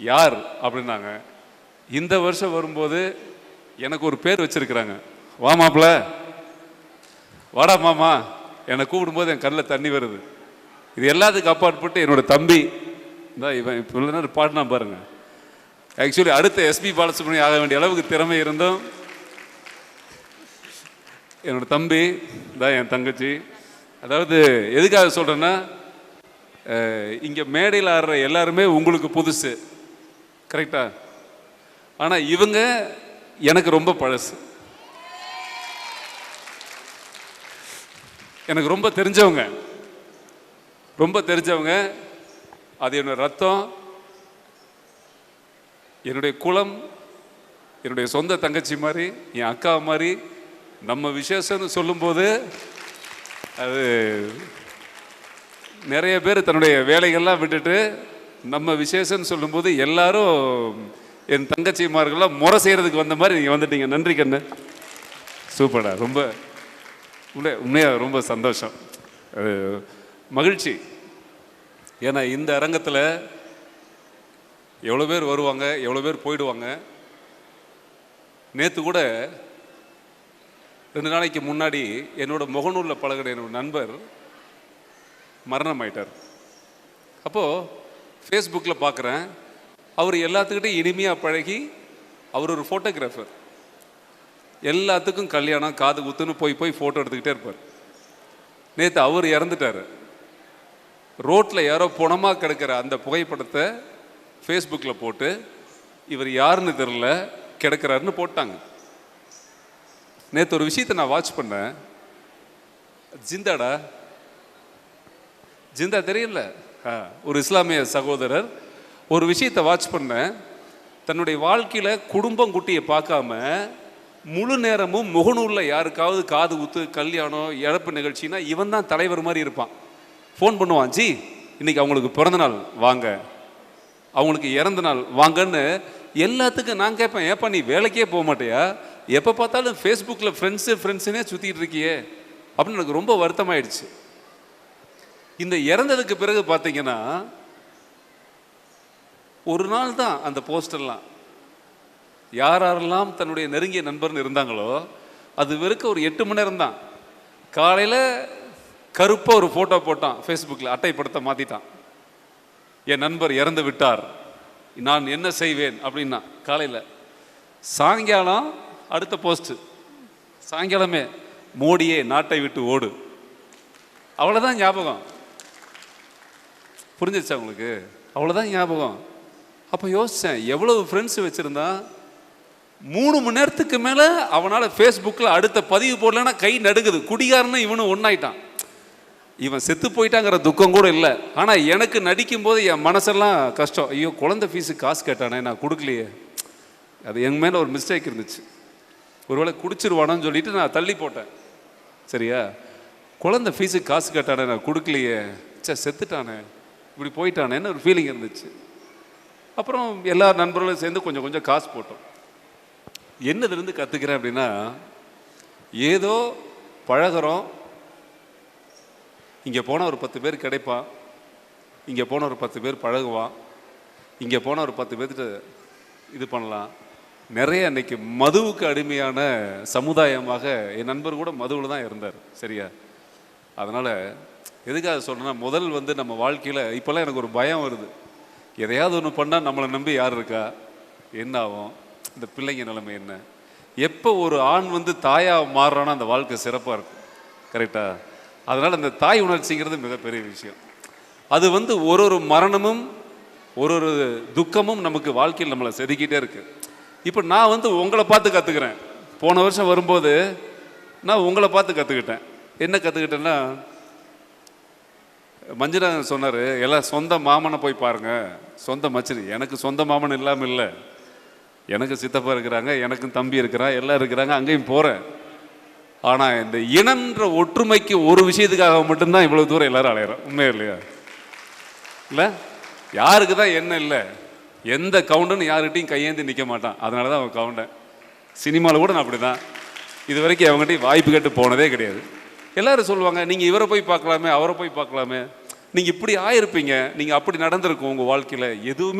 யார் அப்படின்னாங்க. இந்த வருஷம் வரும்போது எனக்கு ஒரு பேர் வச்சிருக்கிறாங்க. வா மாப்பிள. வாடா மாமா. என்னை கூப்பிடும்போது என் கண்ணில் தண்ணி வருது. இது எல்லாத்துக்கும் அப்பாற்பட்டு என்னோட தம்பி. இந்த இவன் இப்போ இல்லைனா நேரம் பாடினா பாருங்கள் ஆக்சுவலி அடுத்த எஸ்பி பாலசுப்ரமணியம் ஆக வேண்டிய அளவுக்கு திறமை இருந்தும் என்னோட தம்பி தான் என் தங்கச்சி. அதாவது எதுக்காக சொல்கிறேன்னா இங்கே மேடையில் ஆடுற எல்லாருமே உங்களுக்கு புதுசு. கரெக்டா ஆனால் இவங்க எனக்கு ரொம்ப பழசு. எனக்கு ரொம்ப தெரிஞ்சவங்க. ரொம்ப தெரிஞ்சவங்க. அது என்னோட ரத்தம். என்னுடைய குலம் என்னுடைய சொந்த தங்கச்சி மாதிரி என் அக்கா மாதிரி. நம்ம விசேஷம்னு சொல்லும்போது அது நிறைய பேர் தன்னுடைய வேலைகள்லாம் விட்டுட்டு நம்ம விசேஷம்னு சொல்லும்போது எல்லாரும் என் தங்கச்சிமார்கள்லாம் முறை செய்கிறதுக்கு வந்த மாதிரி நீங்கள் வந்துட்டீங்க. நன்றி கண்ணு. சூப்பர்டா. ரொம்ப உண்மை உண்மையாக ரொம்ப சந்தோஷம். அது மகிழ்ச்சி. ஏன்னா இந்த அரங்கத்தில் எவ்வளோ பேர் வருவாங்க எவ்வளோ பேர் போயிடுவாங்க. நேற்று கூட ரெண்டு நாளைக்கு முன்னாடி என்னோட முகநூலில் பழகின என்னோட நண்பர் மரணம் ஆயிட்டார் அப்போது ஃபேஸ்புக்கில் பார்க்குறேன் அவர் எல்லாத்துக்கிட்டையும் இனிமையாக பழகி அவர் ஒரு ஃபோட்டோகிராஃபர் எல்லாத்துக்கும் கல்யாணம் காது குத்துன்னு போய் போய் ஃபோட்டோ எடுத்துக்கிட்டே இருப்பார். நேற்று அவர் இறந்துட்டார். ரோட்டில் யாரோ புணமாக கிடக்கிற அந்த புகைப்படத்தை ஃபேஸ்புக்கில் போட்டு இவர் யாருன்னு தெரில கிடக்கிறாருன்னு போட்டாங்க. நேற்று ஒரு விஷயத்தை நான் வாட்ச் பண்ணேன். ஜிந்தாடா ஜிந்தா தெரியல. ஆ, ஒரு இஸ்லாமிய சகோதரர் ஒரு விஷயத்தை வாட்ச் பண்ணேன். தன்னுடைய வாழ்க்கையில் குடும்பம் குட்டியை பார்க்காம முழு நேரமும் முகநூலில் யாருக்காவது காது குத்து கல்யாணம் இழப்பு நிகழ்ச்சினா இவன் தான் தலைவர் மாதிரி இருப்பான். ஃபோன் பண்ணுவான் ஜி இன்னைக்கு அவங்களுக்கு பிறந்த நாள் வாங்க. அவங்களுக்கு இறந்த நாள் வாங்கன்னு எல்லாத்துக்கும் நான் கேட்பேன் ஏப்பா நீ வேலைக்கே போக மாட்டியா? எப்போ பார்த்தாலும் ஃபேஸ்புக்கில் ஃப்ரெண்ட்ஸு ஃப்ரெண்ட்ஸுனே சுற்றிட்டு இருக்கியே. அப்படின்னு எனக்கு ரொம்ப வருத்தமாயிடுச்சு. இந்த இறந்ததுக்கு பிறகு பார்த்தீங்கன்னா ஒரு நாள் தான் அந்த போஸ்டர்லாம். யார் யாரெல்லாம் தன்னுடைய நெருங்கிய நண்பர்னு இருந்தாங்களோ அது வெறுக்க ஒரு எட்டு மணி நேரம் தான். காலையில் கருப்பாக ஒரு ஃபோட்டோ போட்டான் ஃபேஸ்புக்கில் அட்டைப்படத்தை மாற்றிட்டான் என் நண்பர் இறந்து விட்டார். நான் என்ன செய்வேன் அப்படின்னா காலையில் சாயங்காலம் அடுத்த போஸ்ட்டு சாயங்காலமே மோடியே நாட்டை விட்டு ஓடு. அவ்வளோதான் ஞாபகம். புரிஞ்சிருச்சா உங்களுக்கு? அவ்வளோதான் ஞாபகம். அப்போ யோசித்தேன் எவ்வளவு ஃப்ரெண்ட்ஸ் வச்சுருந்தான் மூணு மணி நேரத்துக்கு மேலே அவனால் ஃபேஸ்புக்கில் அடுத்த பதிவு போடலன்னா கை நடுங்குது. குடிகாரன்னு இவனும் ஒன்றாயிட்டான் இவன் செத்து போயிட்டாங்கிற துக்கம் கூட இல்லை. ஆனால் எனக்கு நடிக்கும்போது என் மனசெல்லாம் கஷ்டம். ஐயோ குழந்தை ஃபீஸுக்கு காசு கேட்டானே நான் கொடுக்கலையே. அது என் மேலே ஒரு மிஸ்டேக் இருந்துச்சு. ஒருவேளை குடிச்சிருவானோன்னு சொல்லிட்டு நான் தள்ளி போட்டேன். சரியா? குழந்தை ஃபீஸுக்கு காசு கேட்டானே நான் கொடுக்கலையே. சே செத்துட்டானே. இப்படி போயிட்டானேன்னு ஒரு ஃபீலிங் இருந்துச்சு. அப்புறம் எல்லா நண்பர்களும் சேர்ந்து கொஞ்சம் கொஞ்சம் காசு போட்டோம். என்னதுலேருந்து கற்றுக்கிறேன் அப்படின்னா ஏதோ பழகிறோம். இங்கே போனால் ஒரு பத்து பேர் கிடைப்பான். இங்கே போனால் ஒரு பத்து பேர் பழகுவான். இங்கே போனால் ஒரு பத்து பேர்த்துட்டு இது பண்ணலாம். நிறைய அன்னைக்கு மதுவுக்கு அடிமையான சமுதாயமாக என் நண்பர் கூட மதுவில் தான் இருந்தார். சரியா? அதனால் எதுக்காக சொல்கிறேன்னா முதல் வந்து நம்ம வாழ்க்கையில் இப்போல்லாம் எனக்கு ஒரு பயம் வருது. எதையாவது ஒன்று பண்ணால் நம்மளை நம்பி யார் இருக்கா? என்ன ஆகும்? இந்த பிள்ளைங்க நிலைமை என்ன? எப்போ ஒரு ஆண் வந்து தாயாக மாறுறானோ அந்த வாழ்க்கை சிறப்பாக இருக்கும். கரெக்டாக அதனால் அந்த தாய் உணர்ச்சிங்கிறது மிகப்பெரிய விஷயம். அது வந்து ஒரு ஒரு மரணமும் ஒரு ஒரு துக்கமும் நமக்கு வாழ்க்கையில் நம்மளை செதுக்கிட்டே இருக்குது இப்போ நான் வந்து உங்களை பார்த்து கற்றுக்கிறேன் போன வருஷம் வரும்போது நான் உங்களை பார்த்து கற்றுக்கிட்டேன் என்ன கற்றுக்கிட்டேன்னா மஞ்சுநாதன் சொன்னார் எல்லாம் சொந்த மாமனை போய் பாருங்க. சொந்த மச்சினி எனக்கு சொந்த மாமன் இல்லாமல் இல்லை. எனக்கு சித்தப்பா இருக்கிறாங்க எனக்கும் தம்பி இருக்கிறான் எல்லாம் இருக்கிறாங்க அங்கேயும் போகிறேன் ஆனால் இந்த இனன்ற ஒற்றுமைக்கு ஒரு விஷயத்துக்காக மட்டும்தான் இவ்வளோ தூரம் எல்லாரும் அலையிறோம். உண்மையா இல்லையா? இல்லை? யாருக்கு தான் என்ன இல்லை. எந்த கவுண்டனும் யாருக்கிட்டையும் கையேந்தி நிற்க மாட்டான். அதனால தான் அவன் கவுண்டன். சினிமாவில் கூட நான் அப்படி தான் இது வரைக்கும் அவங்ககிட்ட வாய்ப்பு கேட்டு போனதே கிடையாது. எல்லாரும் சொல்லுவாங்க நீங்கள் இவரை போய் பார்க்கலாமே அவரை போய் பார்க்கலாமே. நீங்கள் இப்படி ஆயிருப்பீங்க நீங்கள் அப்படி நடந்திருக்கும் உங்கள் வாழ்க்கையில். எதுவுமே